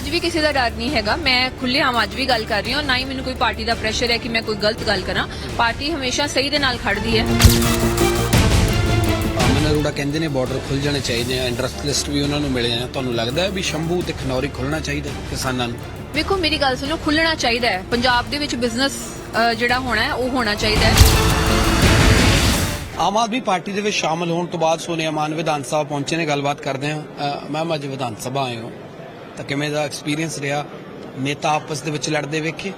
ਅੱਜ ਵੀ ਕਿਸੇ ਦਾ ਡਰ ਨਹੀਂ ਹੈਗਾ। ਮੈਂ ਖੁੱਲੇ ਆਮ ਅੱਜ ਵੀ ਗੱਲ ਕਰ ਰਹੀ ਹਾਂ ਨਾ ਹੀ ਮੈਨੂੰ ਕੋਈ ਪਾਰਟੀ ਦਾ ਪ੍ਰੈਸ਼ਰ ਹੈ ਕਿ ਮੈਂ ਕੋਈ ਗਲਤ ਗੱਲ ਕਰਾਂ। ਪਾਰਟੀ ਹਮੇਸ਼ਾ ਸਹੀ ਦੇ ਨਾਲ ਖੜਦੀ ਹੈ। ਅਮਨ ਅਰੋੜਾ ਕਹਿੰਦੇ ਨੇ ਬਾਰਡਰ ਖੁੱਲ ਜਾਣੇ ਚਾਹੀਦੇ ਆ ਇੰਟਰਸਟ ਲਿਸਟ ਵੀ ਉਹਨਾਂ ਨੂੰ ਮਿਲੇ ਆ। ਤੁਹਾਨੂੰ ਲੱਗਦਾ ਹੈ ਵੀ ਸ਼ੰਭੂ ਤੇ ਖਨੌਰੀ ਖੁੱਲਣਾ ਚਾਹੀਦਾ ਕਿਸਾਨਾਂ ਨੂੰ? ਵੇਖੋ ਮੇਰੀ ਗੱਲ ਸੁਣੋ ਖੁੱਲਣਾ ਚਾਹੀਦਾ ਹੈ। ਪੰਜਾਬ ਦੇ ਵਿੱਚ ਬਿਜ਼ਨਸ ਜਿਹੜਾ ਹੋਣਾ ਹੈ ਉਹ ਹੋਣਾ ਚਾਹੀਦਾ ਹੈ। ਆਮ ਆਦਮੀ ਪਾਰਟੀ ਦੇ ਵਿੱਚ ਸ਼ਾਮਲ ਹੋਣ ਤੋਂ ਬਾਅਦ ਸੋਨੀਆ ਮਾਨ ਵਿਧਾਨ ਸਭਾ ਪਹੁੰਚੇ ਨੇ ਗੱਲਬਾਤ ਕਰਦੇ ਹਾਂ। ਮੈਮ ਅੱਜ ਵਿਧਾਨ ਸਭਾ ਆਏ ਹੋ। ਤਾਂ ਕਿਵੇਂ ਦਾ ਐਕਸਪੀਰੀਅੰਸ ਰਿਹਾ। ਨੇਤਾ ਆਪਸ ਦੇ ਵਿੱਚ ਲੜਦੇ ਵੇਖੇ।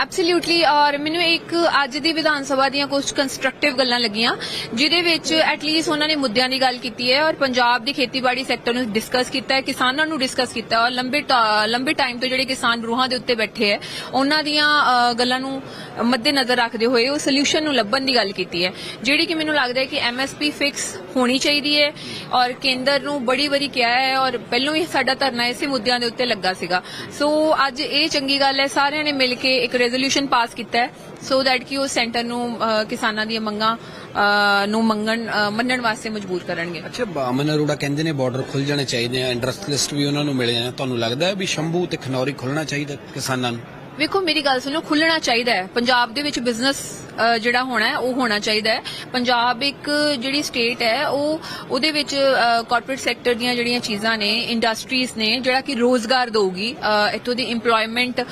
ਐਬਸੋਲੂਟਲੀ ਔਰ ਮੈਨੂੰ ਇੱਕ ਅੱਜ ਦੀ ਵਿਧਾਨ ਸਭਾ ਦੀਆਂ ਕੁਝ ਕੰਸਟਰਕਟਿਵ ਗੱਲਾਂ ਲੱਗੀਆਂ, ਜਿਹਦੇ ਵਿੱਚ ਐਟਲੀਸਟ ਉਹਨਾਂ ਨੇ ਮੁੱਦਿਆਂ ਦੀ ਗੱਲ ਕੀਤੀ ਹੈ ਔਰ ਪੰਜਾਬ ਦੀ ਖੇਤੀਬਾੜੀ ਸੈਕਟਰ ਨੂੰ ਡਿਸਕਸ ਕੀਤਾ ਹੈ, ਕਿਸਾਨਾਂ ਨੂੰ ਡਿਸਕਸ ਕੀਤਾ ਔਰ ਲੰਬੇ ਲੰਬੇ ਟਾਈਮ ਤੋਂ ਜਿਹੜੇ ਕਿਸਾਨ ਰੂਹਾਂ ਦੇ ਉੱਤੇ ਬੈਠੇ ਹੈ, ਉਹਨਾਂ ਦੀਆਂ ਗੱਲਾਂ ਨੂੰ ਮੱਦੇਨਜ਼ਰ ਰੱਖਦੇ ਹੋਏ ਉਹ ਸੋਲੂਸ਼ਨ ਨੂੰ ਲੱਭਣ ਦੀ ਗੱਲ ਕੀਤੀ ਹੈ, ਜਿਹੜੀ ਕਿ ਮੈਨੂੰ ਲੱਗਦਾ ਹੈ ਕਿ ਐਮਐਸਪੀ ਫਿਕਸ ਹੋਣੀ ਚਾਹੀਦੀ ਹੈ ਔਰ ਕੇਂਦਰ ਨੂੰ ਬੜੀ ਵਾਰੀ ਕਿਹਾ ਹੈ ਔਰ ਪਹਿਲਾਂ ਹੀ ਸਾਡਾ ਧਰਨਾ ਇਸੇ ਮੁੱਦਿਆਂ ਦੇ ਉੱਤੇ ਲੱਗਾ ਸੀਗਾ। ਸੋ ਅੱਜ ਇਹ ਚੰਗੀ ਗੱਲ ਹੈ, ਸਾਰਿਆਂ ਨੇ ਮਿਲ ਕੇ ਇੱਕ ਰੈਜ਼ੋਲੂਸ਼ਨ ਪਾਸ ਕੀਤਾ ਹੈ ਸੋ ਦੈਟ ਕਿ ਉਹ ਸੈਂਟਰ ਨੂੰ ਕਿਸਾਨਾਂ ਦੀਆਂ ਮੰਗਾਂ ਨੂੰ ਮੰਗਣ ਮੰਨਣ ਵਾਸਤੇ ਮਜਬੂਰ ਕਰਨਗੇ। ਅੱਛਾ ਅਮਨ ਅਰੋੜਾ ਕਹਿੰਦੇ ਨੇ ਬਾਰਡਰ ਖੁੱਲ ਜਾਣੇ ਚਾਹੀਦੇ ਆ ਇੰਟਰਸਟ ਵੀ ਉਹਨਾਂ ਨੂੰ ਮਿਲੇ ਆ। ਤੁਹਾਨੂੰ ਲੱਗਦਾ ਹੈ ਵੀ ਸ਼ੰਭੂ ਤੇ ਖਨੌਰੀ ਖੁੱਲਣਾ ਚਾਹੀਦਾ ਕਿਸਾਨਾਂ ਨੂੰ? ਵੇਖੋ, ਮੇਰੀ ਗੱਲ ਸੁਣੋ ਖੁੱਲਣਾ ਚਾਹੀਦਾ ਹੈ। ਪੰਜਾਬ ਦੇ ਵਿੱਚ ਬਿਜ਼ਨਸ ਜਿਹੜਾ ਹੋਣਾ ਹੈ, ਉਹ ਹੋਣਾ ਚਾਹੀਦਾ ਹੈ। ਪੰਜਾਬ ਇੱਕ ਜਿਹੜੀ ਸਟੇਟ ਹੈ, ਉਹ ਉਹਦੇ ਵਿੱਚ ਕਾਰਪੋਰੇਟ ਸੈਕਟਰ ਦੀਆਂ ਜਿਹੜੀਆਂ ਚੀਜ਼ਾਂ ਨੇ ਇੰਡਸਟਰੀਜ਼ ਨੇ, ਜਿਹੜਾ ਕਿ ਰੋਜ਼ਗਾਰ ਦਊਗੀ ਇੱਥੋਂ ਦੀ EMPLOYMENT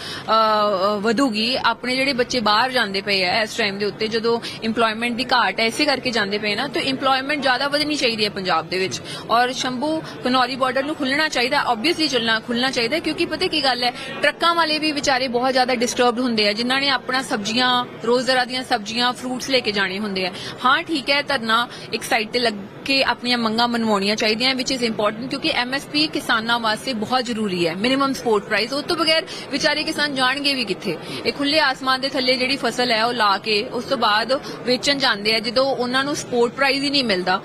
ਵਧੂਗੀ। ਆਪਣੇ ਜਿਹੜੇ ਬੱਚੇ ਬਾਹਰ ਜਾਂਦੇ ਪਏ ਆ ਇਸ ਟਾਈਮ ਦੇ ਉੱਤੇ, ਜਦੋਂ EMPLOYMENT ਦੀ ਘਾਟ ਹੈ, ਇਸੇ ਕਰਕੇ ਜਾਂਦੇ ਪਏ ਨਾ, ਤਾਂ EMPLOYMENT ਜ਼ਿਆਦਾ ਵਧਣੀ ਚਾਹੀਦੀ ਹੈ ਪੰਜਾਬ ਦੇ ਵਿੱਚ। ਔਰ ਸ਼ੰਭੂ ਕਨੌਰੀ ਬਾਰਡਰ ਨੂੰ ਖੁੱਲਣਾ ਚਾਹੀਦਾ ਆਬਵੀਅਸਲੀ ਚੱਲਣਾ ਖੁੱਲਣਾ ਚਾਹੀਦਾ, ਕਿਉਂਕਿ ਪਤਾ ਕੀ ਗੱਲ ਹੈ, ਟਰੱਕਾਂ ਵਾਲੇ ਵੀ ਵਿਚਾਰੇ ਬਹੁਤ ਜ਼ਿਆਦਾ ਡਿਸਟਰਬਡ ਹੁੰਦੇ ਆ, ਜਿਨ੍ਹਾਂ ਨੇ ਆਪਣਾ ਸਬਜ਼ੀਆਂ ਰੋਜ਼ਮर्रा ਦੀਆਂ ਸਬਜ਼ੀਆਂ ਫਰੂਟਸ ਲੈ ਕੇ ਜਾਣੇ ਹੁੰਦੇ ਆ। ਹਾਂ, ਠੀਕ ਹੈ, ਧਰਨਾ ਇੱਕ ਸਾਈਡ ਤੇ ਲੱਗ ਕੇ ਆਪਣੀਆਂ ਮੰਗਾਂ ਮਨਵਾਉਣੀਆਂ ਚਾਹੀਦੀਆਂ ਵਿਚ ਇਜ਼ ਇੰਪੋਰਟੈਂਟ ਕਿਉਂਕਿ ਐਮਐਸਪੀ ਕਿਸਾਨਾਂ ਵਾਸਤੇ ਬਹੁਤ ਜ਼ਰੂਰੀ ਹੈ ਮਿਨੀਮਮ ਸਪੋਰਟ ਪ੍ਰਾਈਸ ਉਸ ਤੋਂ ਬਗੈਰ ਵਿਚਾਰੇ ਕਿਸਾਨ ਜਾਣਗੇ ਵੀ ਕਿੱਥੇ। ਇਹ ਖੁੱਲੇ ਆਸਮਾਨ ਦੇ ਥੱਲੇ ਜਿਹੜੀ ਫਸਲ ਹੈ, ਉਹ ਲਾ ਕੇ, ਉਸ ਤੋਂ ਬਾਅਦ ਵੇਚਣ ਜਾਂਦੇ ਆ, ਜਦੋਂ ਉਹਨਾਂ ਨੂੰ ਸਪੋਰਟ ਪ੍ਰਾਈਸ ਹੀ ਨਹੀਂ ਮਿਲਦਾ।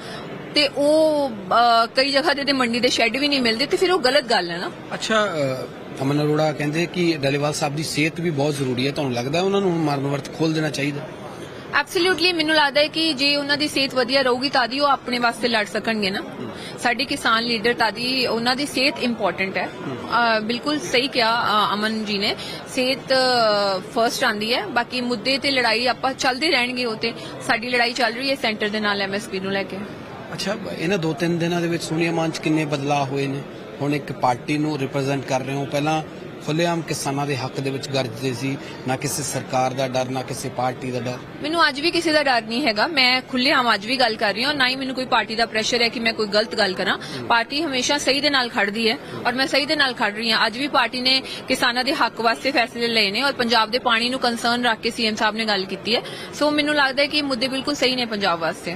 ਤੇ ਉਹ ਕਈ ਜਗ੍ਹਾ ਤੇ ਮੰਡੀ ਦੇ ਸ਼ੈੱਡ ਵੀ ਨਹੀਂ ਮਿਲਦੇ, ਤੇ ਫਿਰ ਉਹ ਗਲਤ ਗੱਲ ਹੈ ਨਾ। ਅੱਛਾ ਅਮਨ ਅਰੋੜਾ ਕਹਿੰਦੇ ਕਿ ਡਾਲੀਵਾਲ ਸਾਹਿਬ ਦੀ ਸਿਹਤ ਵੀ ਬਹੁਤ ਜ਼ਰੂਰੀ ਹੈ ਤੁਹਾਨੂੰ ਲੱਗਦਾ ਉਹਨਾਂ ਨੂੰ ਮਰਨ ਵਰਤ ਖੋਲ ਦੇਣਾ ਚਾਹੀਦਾ? ਐਬਸੋਲੂਟਲੀ ਮੈਨੂੰ ਲੱਗਦਾ ਹੈ ਕਿ ਜੇ ਉਹਨਾਂ ਦੀ ਸਿਹਤ ਵਧੀਆ ਰਹੂਗੀ ਤਾਂ ਹੀ ਉਹ ਆਪਣੇ ਵਾਸਤੇ ਲੜ ਸਕਣਗੇ ਨਾ। ਸਾਡੇ ਕਿਸਾਨ ਲੀਡਰ ਤਾਂ ਹੀ ਉਹਨਾਂ ਦੀ ਸਿਹਤ ਇੰਪੋਰਟੈਂਟ ਹੈ। ਬਿਲਕੁਲ ਸਹੀ ਕਿਹਾ ਅਮਨ ਜੀ ਨੇ। ਸਿਹਤ ਫਰਸਟ ਆਂਦੀ ਹੈ ਬਾਕੀ ਮੁੱਦੇ ਤੇ ਲੜਾਈ ਆਪਾਂ ਚੱਲਦੇ ਰਹਿਣਗੇ ਉਹ ਤੇ। ਸਾਡੀ ਲੜਾਈ ਚੱਲ ਰਹੀ ਹੈ ਸੈਂਟਰ ਦੇ ਨਾਲ ਐਮਐਸਪੀ ਨੂੰ ਲੈ ਕੇ। ਅੱਛਾ ਇਹਨਾਂ ਦੋ ਤਿੰਨ ਦਿਨਾਂ ਦੇ ਵਿੱਚ ਸੋਨੀਆ ਮਾਨ ਚ ਕਿੰਨੇ ਬਦਲਾਅ ਹੋਏ ਨੇ? ਹੁਣ ਇੱਕ ਪਾਰਟੀ ਨੂੰ ਰਿਪਰੈਜ਼ੈਂਟ ਕਰ ਰਹੇ ਹੋ। ਪਹਿਲਾਂ ਖੁੱਲ੍ਹੇਆਮ ਕਿਸਾਨਾਂ ਦੇ ਹੱਕ ਦੇ ਵਿੱਚ ਗਰਜਦੇ ਸੀ। ਨਾ ਕਿਸੇ ਸਰਕਾਰ ਦਾ ਡਰ ਨਾ ਕਿਸੇ ਪਾਰਟੀ ਦਾ ਡਰ। ਮੈਨੂੰ ਅੱਜ ਵੀ ਕਿਸੇ ਦਾ ਡਰ ਨਹੀਂ ਹੈਗਾ। ਮੈਂ ਖੁੱਲੇ ਆਮ ਅੱਜ ਵੀ ਗੱਲ ਕਰ ਰਹੀ ਹਾਂ ਨਾ ਹੀ ਮੈਨੂੰ ਕੋਈ ਪਾਰਟੀ ਦਾ ਪ੍ਰੈਸ਼ਰ ਹੈ ਕਿ ਮੈਂ ਕੋਈ ਗਲਤ ਗੱਲ ਕਰਾਂ। ਪਾਰਟੀ ਹਮੇਸ਼ਾ ਸਹੀ ਦੇ ਨਾਲ ਖੜਦੀ ਹੈ ਔਰ ਮੈਂ ਸਹੀ ਦੇ ਨਾਲ ਖੜ ਰਹੀ ਹਾਂ। ਅੱਜ ਵੀ ਪਾਰਟੀ ਨੇ ਕਿਸਾਨਾਂ ਦੇ ਹੱਕ ਵਾਸਤੇ ਫੈਸਲੇ ਲਏ ਨੇ ਔਰ ਪੰਜਾਬ ਦੇ ਪਾਣੀ ਨੂੰ ਕੰਸਰਨ ਰੱਖ ਕੇ ਸੀਐਮ ਸਾਹਿਬ ਨੇ ਗੱਲ ਕੀਤੀ ਹੈ। ਸੋ ਮੈਨੂੰ ਲੱਗਦਾ ਹੈ ਕਿ ਇਹ ਮੁੱਦੇ ਬਿਲਕੁਲ ਸਹੀ ਨੇ ਪੰਜਾਬ ਵਾਸਤੇ।